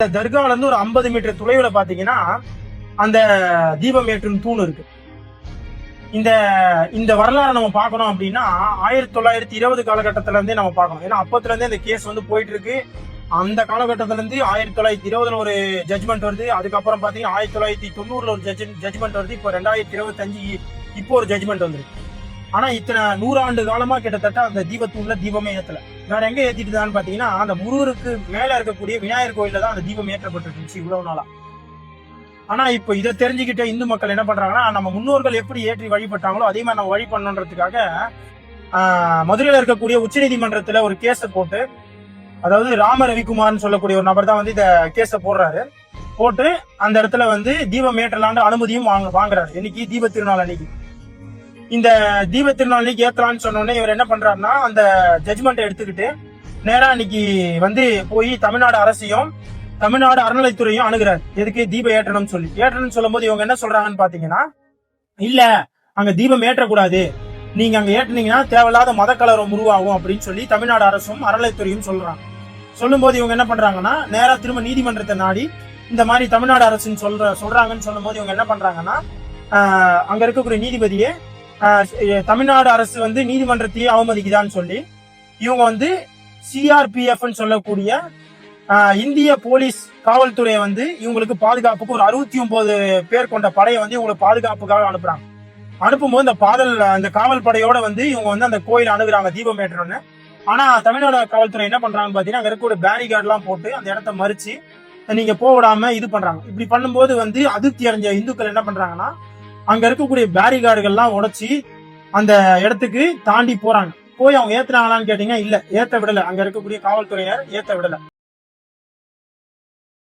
இந்த தர்கால இருந்து ஒரு ஐம்பது மீட்டர் தொலைவில் பார்த்தீங்கன்னா அந்த தீபம் ஏற்றும் தூண் இருக்கு. இந்த இந்த வரலாறை நம்ம பார்க்கணும் அப்படின்னா ஆயிரத்தி தொள்ளாயிரத்தி இருபது காலகட்டத்திலேருந்தே நம்ம பார்க்கணும். ஏன்னா அப்பத்துலேருந்தே இந்த கேஸ் வந்து போயிட்டு இருக்கு. அந்த காலகட்டத்திலேருந்து ஆயிரத்தி தொள்ளாயிரத்தி இருபதுல ஒரு ஜட்மெண்ட் வருது. அதுக்கப்புறம் பார்த்தீங்கன்னா ஆயிரத்தி தொள்ளாயிரத்தி தொண்ணூறுல ஒரு ஜட்ஜ் ஜட்மெண்ட் வருது. இப்போ ரெண்டாயிரத்தி இருபத்தஞ்சு இப்போ ஒரு ஜட்மெண்ட் வந்துருக்கு. ஆனால் இத்தனை நூறாண்டு காலமாக கிட்டத்தட்ட அந்த தீபத்தூண்ல தீபமே ஏற்றலை நான் எங்க ஏத்திட்டுதான்னு பாத்தீங்கன்னா அந்த முருகருக்கு மேல இருக்கக்கூடிய விநாயகர் கோயில்ல தான் அந்த தீபம் ஏற்றப்பட்டிருந்துச்சு இவ்வளோ இவ்வளவு நாளா. ஆனா இப்போ இதை தெரிஞ்சுக்கிட்ட இந்து மக்கள் என்ன பண்றாங்கன்னா நம்ம முன்னோர்கள் எப்படி ஏற்றி வழிபட்டாங்களோ அதே மாதிரி நம்ம வழி பண்ணணுன்றதுக்காக மதுரையில் மதுரையில இருக்கக்கூடிய உச்சநீதிமன்றத்தில் ஒரு கேஸை போட்டு அதாவது ராம ரவிக்குமார்னு சொல்லக்கூடிய ஒரு நபர் தான் வந்து இந்த கேஸை போடுறாரு. போட்டு அந்த இடத்துல வந்து தீபம் ஏற்றலான்னு அனுமதியும் வாங்க வாங்குறாரு. இன்னைக்கு தீப திருநாள் அன்னைக்கு. இந்த தீப திருநாளைக்கு அன்னைக்கு ஏத்தலாம்னு சொன்ன இவர் என்ன பண்றாருன்னா அந்த ஜட்மெண்ட்டை எடுத்துக்கிட்டு நேரா இன்னைக்கு வந்து போய் தமிழ்நாடு அரசையும் தமிழ்நாடு அறநிலைத்துறையும் அணுகிறார். எதுக்கு தீபம் ஏற்றணும்னு சொல்லி. ஏற்றணும்னு சொல்லும்போது இவங்க என்ன சொல்றாங்கன்னு பாத்தீங்கன்னா இல்ல அங்க தீபம் ஏற்றக்கூடாது. நீங்க அங்க ஏற்றுனீங்கன்னா தேவையில்லாத மத உருவாகும் அப்படின்னு சொல்லி தமிழ்நாடு அரசும் அறநிலைத்துறையும் சொல்றாங்க. சொல்லும்போது இவங்க என்ன பண்றாங்கன்னா நேரா திரும்ப நீதிமன்றத்தை நாடி இந்த மாதிரி தமிழ்நாடு அரசுன்னு சொல்ற சொல்றாங்கன்னு சொல்லும்போது இவங்க என்ன பண்றாங்கன்னா அங்க இருக்கக்கூடிய நீதிபதியே தமிழ்நாடு அரசு வந்து நீதிமன்றத்தையே அவமதிக்குதான்னு சொல்லி இவங்க வந்து சிஆர்பிஎஃப்னு சொல்லக்கூடிய இந்திய போலீஸ் காவல்துறையை வந்து இவங்களுக்கு பாதுகாப்புக்கு ஒரு அறுபத்தி ஒன்பது பேர் கொண்ட படையை வந்து இவங்களுக்கு பாதுகாப்புக்காக அனுப்புறாங்க. அனுப்பும்போது இந்த பாதல் அந்த காவல் படையோட வந்து இவங்க வந்து அந்த கோயிலை அணுகுறாங்க தீபம் ஏற்றோன்னு ஆனா தமிழ்நாடு காவல்துறை என்ன பண்றாங்க பாத்தீங்கன்னா அங்க இருக்கக்கூடிய பேரிகார்ட் போட்டு அந்த இடத்த மறிச்சு நீங்க போக விடாம இது பண்றாங்க. இப்படி பண்ணும்போது வந்து அதிருப்தி அடைஞ்ச இந்துக்கள் என்ன பண்றாங்கன்னா அங்க இருக்கக்கூடிய பேரிகார்டுகள்லாம் உடைச்சி அந்த இடத்துக்கு தாண்டி போறாங்க. போய் அவங்க ஏத்துறாங்களான்னு கேட்டீங்கன்னா இல்ல ஏத்த விடல. அங்க இருக்கக்கூடிய காவல்துறையினர் ஏத்த விடல.